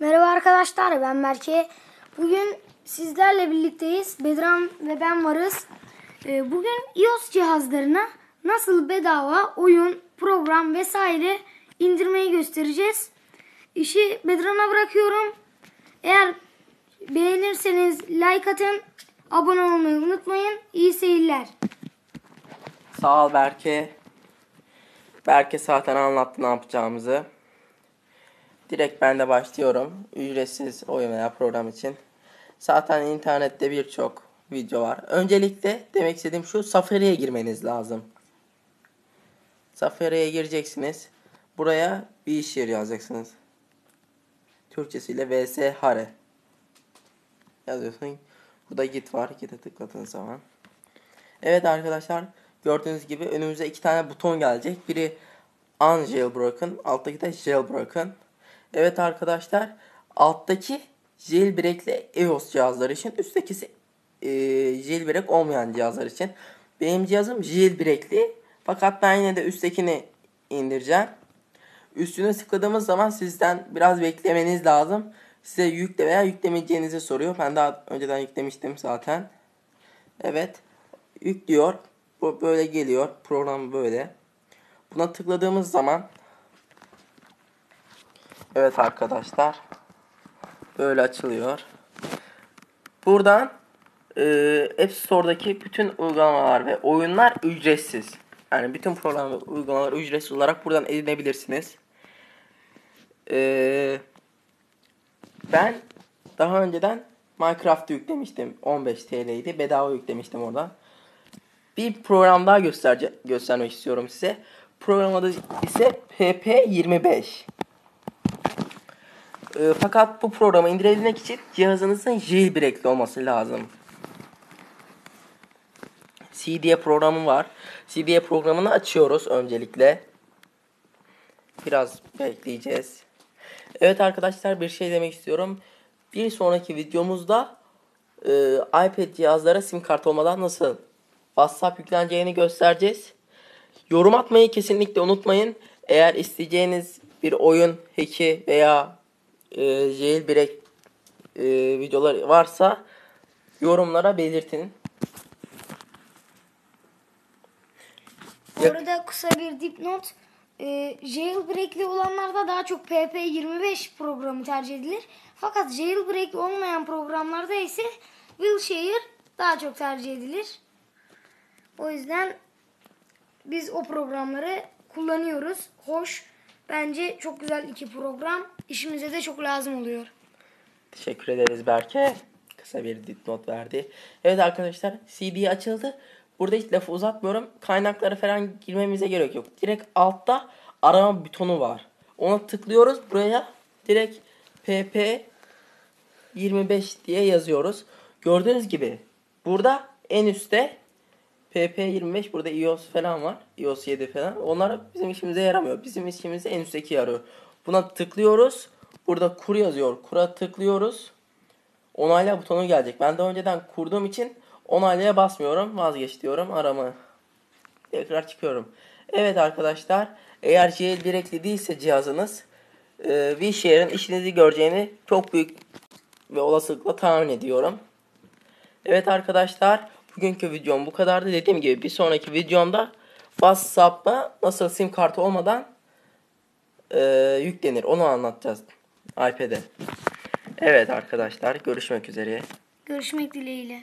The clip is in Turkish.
Merhaba arkadaşlar ben Berke. Bugün sizlerle birlikteyiz. Bedran ve ben varız. Ee, Bugün iOS cihazlarına nasıl bedava oyun, program vesaire indirmeyi göstereceğiz. İşi Bedran'a bırakıyorum. Eğer beğenirseniz like atın, abone olmayı unutmayın. İyi seyirler. Sağ ol Berke. Berke zaten anlattı ne yapacağımızı. Direkt ben de başlıyorum. Ücretsiz oyun veya program için. Zaten internette birçok video var. Öncelikle demek istediğim şu Safari'ye girmeniz lazım. Safari'ye gireceksiniz. Buraya bir iş yeri yazacaksınız. Türkçesiyle vs hare yazıyorsun. Burada git var. Git'e tıkladığınız zaman. Evet arkadaşlar gördüğünüz gibi önümüze iki tane buton gelecek. Biri unjailbroken, alttaki de jailbroken. Evet arkadaşlar alttaki jailbreak'li iOS cihazlar için, üsttekisi e, jailbreak olmayan cihazlar için. Benim cihazım jailbreak'li fakat ben yine de üsttekini indireceğim. Üstüne tıkladığımız zaman sizden biraz beklemeniz lazım. Size yükle veya yüklemeyeceğinizi soruyor. Ben daha önceden yüklemiştim zaten. Evet. Yüklüyor. Bu böyle geliyor. Program böyle. Buna tıkladığımız zaman Evet arkadaşlar. Böyle açılıyor. Buradan e, App Store'daki bütün uygulamalar ve oyunlar ücretsiz. Yani bütün program ve uygulamalar ücretsiz olarak buradan edinebilirsiniz. Eee ben daha önceden Minecraft'ı yüklemiştim. 15 TL'ydi. Bedava yüklemiştim oradan. Bir program daha gösterce göstermek istiyorum size. Program adı ise PP25. Ee, fakat bu programı indirebilmek için cihazınızın jailbreak'li olması lazım. CD'ye programı var. CD'ye programını açıyoruz öncelikle. Biraz bekleyeceğiz. Evet arkadaşlar bir şey demek istiyorum. Bir sonraki videomuzda e, iPad cihazlara sim kart olmadan nasıl WhatsApp yükleneceğini göstereceğiz. Yorum atmayı kesinlikle unutmayın. Eğer isteyeceğiniz bir oyun, hack'i veya e, jailbreak e, videoları varsa yorumlara belirtin. Bu arada kısa bir dipnot. E, jailbreak'li olanlarda daha çok PP25 programı tercih edilir. Fakat jailbreak olmayan programlarda ise Willshare daha çok tercih edilir. O yüzden biz o programları kullanıyoruz. Hoş. Bence çok güzel iki program. İşimize de çok lazım oluyor. Teşekkür ederiz Berke. Kısa bir dipnot verdi. Evet arkadaşlar CD açıldı. Burada hiç lafı uzatmıyorum. Kaynaklara falan girmemize gerek yok. Direkt altta arama butonu var. Ona tıklıyoruz. Buraya direkt PP 25 diye yazıyoruz. Gördüğünüz gibi burada en üstte PP25 burada iOS falan var. iOS 7 falan. Onlar bizim işimize yaramıyor. Bizim işimize en üstteki yarıyor. Buna tıklıyoruz. Burada kur yazıyor. Kura tıklıyoruz. Onayla butonu gelecek. Ben daha önceden kurduğum için onaylaya basmıyorum. Vazgeç diyorum. Arama. Tekrar çıkıyorum. Evet arkadaşlar. Eğer jailbreak'li değilse cihazınız e, WeShare'ın işinizi göreceğini çok büyük ve olasılıkla tahmin ediyorum. Evet arkadaşlar. Bugünkü videom bu kadardı. Dediğim gibi bir sonraki videomda WhatsApp'a nasıl sim kartı olmadan e, yüklenir. Onu anlatacağız iPad'e. Evet arkadaşlar görüşmek üzere. Görüşmek dileğiyle.